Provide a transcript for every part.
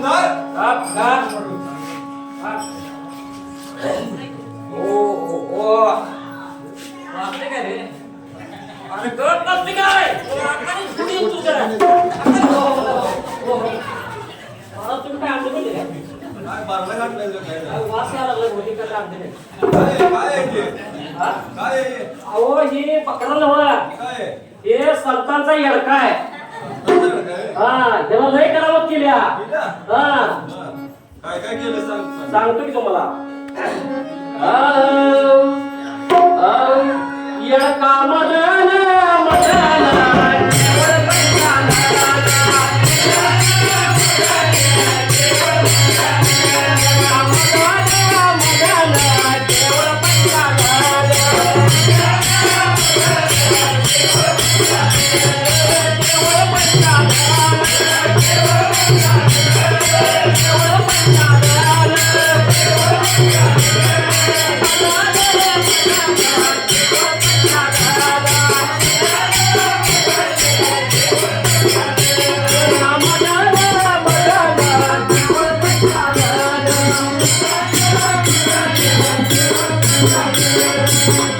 गप. हा. ओ, ओ. वाजते काय रे? अरे काय? आकाशी. हो, हो, हो. मला तुम्ही काय आणलं का? काय वास यायला लागला बहुतेक काय आणलं नाही. हा? अहो ही पकडा नव्हा हे संतांचा येडका आहे हा त्याला लय करावत केल्या हा. काय काय केलं सांग. सांगतो की तुम्हाला. येडका Madan Get up, get up, get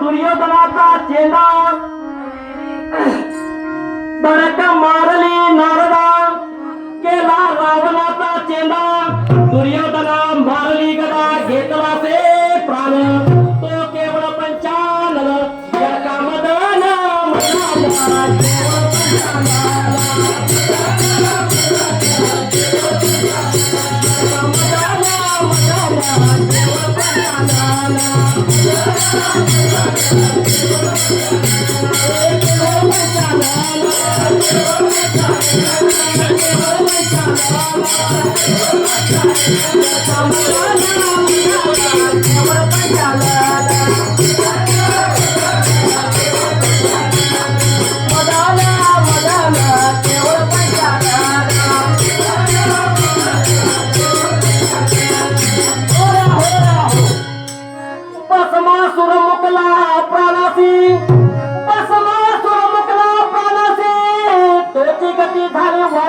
दुर्योधनाचा चेला. तडक मारली नारदा. केला रावणाचा चेंदा दुर्योधना मारली गदा घेतला ते. I'm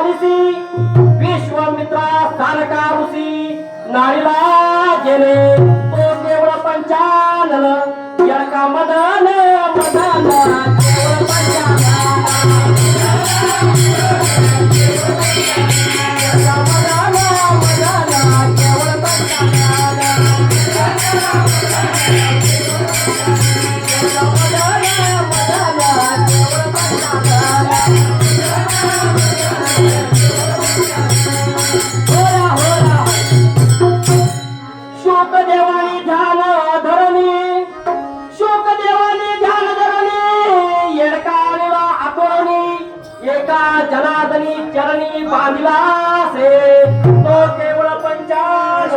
दिसी विश्वामित्रा सारका ऋषी नारीला गेले जनार्दनी चरणी बांधला असे. तो केवळ पंचाश